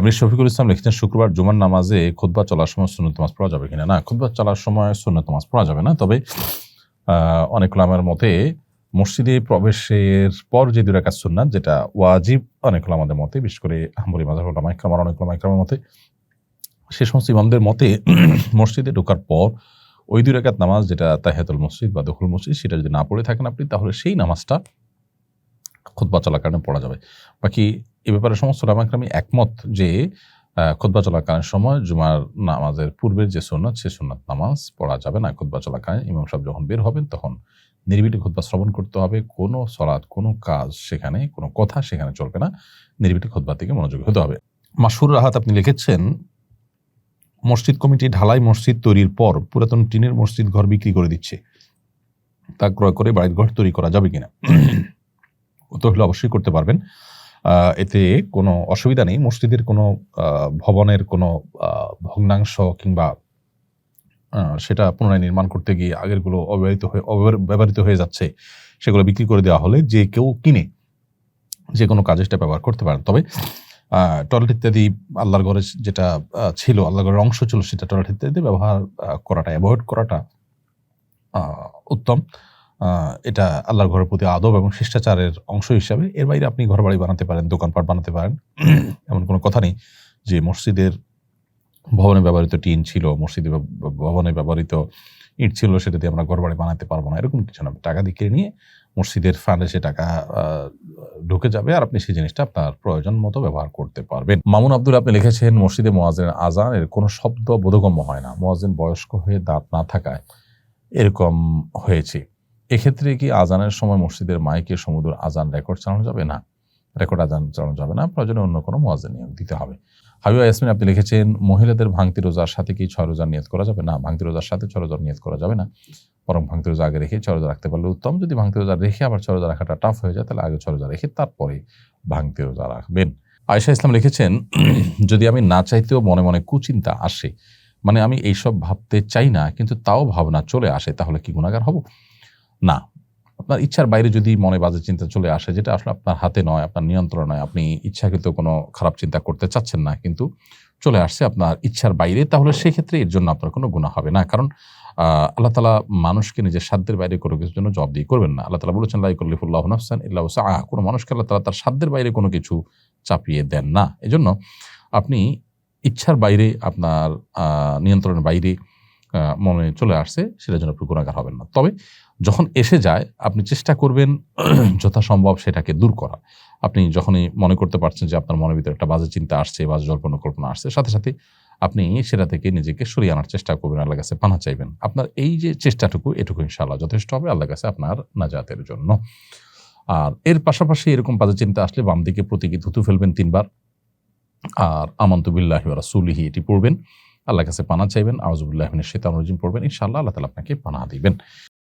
আপনি শফিকুল ইসলাম লিখেছেন, শুক্রবার জুমার নামাজে খুতবা চলার সময় সুন্নত নামাজ পড়া যাবে কিনা? না, খুতবা চলার সময় সুন্নত নামাজ পড়া যাবে না। তবে অনেক লামের মতে মসজিদে প্রবেশের পর যে দুই রাকাত সুন্নাত, যেটা ওয়াজিব, অনেক আমাদের মতে, বিশেষ করে আহমরি মাজার ওলামা ইকরাম আর অনেক ওলামা মতে, সে সমস্ত ইমামদের মতে মসজিদে ঢোকার পর ওই দুই রাকাত নামাজ, যেটা তাহিয়াতুল মসজিদ বা দখল মসজিদ, সেটা যদি না পড়ে থাকেন আপনি, তাহলে সেই নামাজটা খুদ্া চলার কারণে পড়া যাবে। বাকি এ ব্যাপারে সমস্ত রামাক্রামী একমত যে খুতবা চলাকালীন সময় জুমার নামাজের পূর্বের যে সুন্নাত, সে সুন্নাত নামাজ পড়া যাবে না। খুতবা চলাকালীন ইমাম সাহেব যখন বের হবেন, তখন নিরিবিলি খুতবা শ্রবণ করতে হবে। কোনো সলাৎ, কোনো কাজ সেখানে, কোনো কথা সেখানে চলবে না। নিরিবিলি খুতবা থেকে মনোযোগী হতে হবে। মাসুর রাহাত আপনি লিখেছেন, মসজিদ কমিটি ঢালাই মসজিদ তৈরির পর পুরাতন টিনের মসজিদ ঘর বিক্রি করে দিচ্ছে। তা ক্রয় করে বাড়ির ঘর তৈরি করা যাবে কিনা? উত্তর হলে অবশ্যই করতে পারবেন। এতে কোনো অসুবিধা নেই। মসজিদের কোনো ভবনের কোনো ভগ্নাংশ কিংবা সেটা পুনরায় নির্মাণ করতে গিয়ে আগেরগুলো অব্যবহৃত হয়ে অব্যবহার- ব্যবহৃত হয়ে যাচ্ছে, সেগুলো বিক্রি করে দেওয়া হলে যে কেউ কিনে যে কোনো কাজে সেটা ব্যবহার করতে পারেন। তবে টয়লেট ইত্যাদি আল্লাহর ঘরে যেটা ছিল, আল্লাহর ঘরের অংশ ছিল, সেটা টয়লেট ইত্যাদি ব্যবহার করাটা অ্যাভয়েড করাটা উত্তম। এটা আল্লাহর ঘরের প্রতি আদব এবং শিষ্টাচারের অংশ হিসাবে এর বাইরে আপনি ঘর বাড়ি বানাতে পারেন, দোকানপাট বানাতে পারেন। এমন কোনো কথা নেই যে মসজিদের ভবনে ব্যবহৃত টিন ছিল, মসজিদে ভবনে ব্যবহৃত ইট ছিল, সেটা দিয়ে আমরা ঘর বাড়ি বানাতে পারব না। এরকম কিছু না। টাকা দিয়ে কিনে নিয়ে মসজিদের ফান্ডে সে টাকা ঢুকে যাবে আর আপনি সেই জিনিসটা আপনার প্রয়োজন মতো ব্যবহার করতে পারবেন। মামুন আব্দুল, আপনি লিখেছেন, মসজিদে মোয়াজের আজান এর কোনো শব্দ বোধগম্য হয় না। মোয়াজেন বয়স্ক হয়ে দাঁত না থাকায় এরকম হয়েছে। এক্ষেত্রে কি আজানের সময় মসজিদের মাইকে সমুদ্র আজান রেকর্ড চালানো যাবে? না। রেকর্ড আজান চালানো যাবে না। প্রয়োজনে অন্য কোনো মোয়াজেন নিয়ম দিতে হবে। হাবিবা ইয়াসমিন, আপনি লিখেছেন, মহিলাদের ভাঙতি রোজার সাথে কি ছয় রোজার নিয়ত করা যাবে? না, ভাঙতি রোজার সাথে ছয় রোজার নিয়ত করা যাবে না। বরং ভাঙতি রোজা আগে রেখে ছয় রোজা রাখতে পারলে উত্তম। যদি ভাঙতি রোজা রেখে আবার ছয় রোজা রাখাটা টাফ হয়ে যায়, তাহলে আগে ছয় রোজা রেখে তারপরে ভাঙতি রোজা রাখবেন। আয়েশা ইসলাম লিখেছেন, যদি আমি না চাইতেও মনে মনে কুচিন্তা আসে মানে আমি এইসব ভাবতে চাই না, কিন্তু তাও ভাবনা চলে আসে, তাহলে কি গুণাগার হব? না। আপনার ইচ্ছার বাইরে যদি মনে বাজে চিন্তা চলে আসে, যেটা আসলে আপনার হাতে নয়, আপনার নিয়ন্ত্রণ নয়, আপনি ইচ্ছাকৃত কোনো খারাপ চিন্তা করতে চাচ্ছেন না, কিন্তু চলে আসছে আপনার ইচ্ছার বাইরে, তাহলে সেক্ষেত্রে এর জন্য আপনার কোনো গুণা হবে না। কারণ আল্লাহ তালা মানুষকে নিজের সাধ্যের বাইরে কোনো কিছুর জন্য জব দিয়ে করবেন না। আল্লাহ তালা বলেছেন লাইকুল্লিফুল্লাহ নফসান ইল্লাহ আহ কোনো মানুষকে আল্লাহ তালা তার সাধ্যের বাইরে কোনো কিছু চাপিয়ে দেন না। এজন্য আপনি ইচ্ছার বাইরে, আপনার নিয়ন্ত্রণের বাইরে মনে চলে আসছে, সেটার জন্য আপনি গুণাগার হবেন না। তবে যখন এসে যায়, আপনি চেষ্টা করবেন যথাসম্ভব সেটাকে দূর করা। আপনি যখনই মনে করতে পারছেন যে আপনার মনের ভিতরে একটা বাজে চিন্তা আসছে, বাজে জল্পনা কল্পনা আসছে, সাথে সাথে আপনি সেটা থেকে নিজেকে সরিয়ে আনার চেষ্টা করবেন আল্লাহ কাছে পানা চাইবেন। আপনার এই যে চেষ্টাটুকু, এটুকু ইনশাআল্লাহ যথেষ্ট হবে আল্লাহ কাছে আপনার নাজাতের জন্য। আর এর পাশাপাশি এরকম বাজে চিন্তা আসলে বাম দিকে প্রতীকী থুতু ফেলবেন তিনবার। আর আমন্তবিল্লাহি রাসুলিহি এটি পড়বেন আল্লাহ কাছে পানা চাইবেন আউজুবুল্লাহ শৈতান রাজিম পড়বেন, ইনশাআল্লাহ আল্লাহ তালা আপনাকে পানা দিবেন।